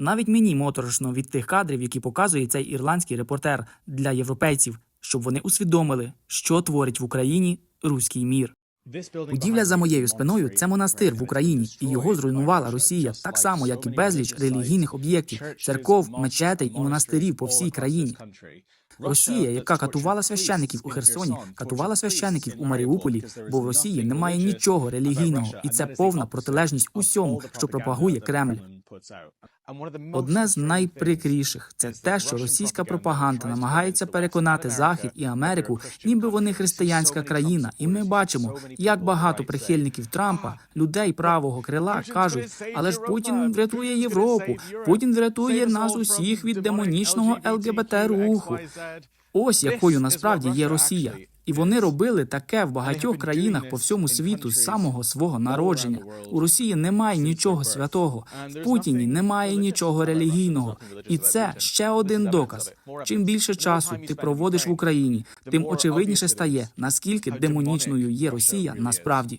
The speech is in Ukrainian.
Навіть мені моторошно від тих кадрів, які показує цей ірландський репортер для європейців, щоб вони усвідомили, що творить в Україні руський мір. Будівля за моєю спиною це монастир в Україні, і його зруйнувала Росія, так само як і безліч релігійних об'єктів, церков, мечетей і монастирів по всій країні. Росія, яка катувала священиків у Херсоні, катувала священиків у Маріуполі, бо в Росії немає нічого релігійного, і це повна протилежність усьому, що пропагує Кремль. Одне з найприкріших це те, що російська пропаганда намагається переконати Захід і Америку, ніби вони християнська країна, і ми бачимо, як багато прихильників Трампа, людей правого крила, кажуть, але ж Путін врятує Європу, Путін врятує нас усіх від демонічного ЛГБТ руху. Ось якою насправді є Росія. І вони робили таке в багатьох країнах по всьому світу з самого свого народження. У Росії немає нічого святого, в Путіні немає нічого релігійного, і це ще один доказ. Чим більше часу ти проводиш в Україні, тим очевидніше стає наскільки демонічною є Росія насправді.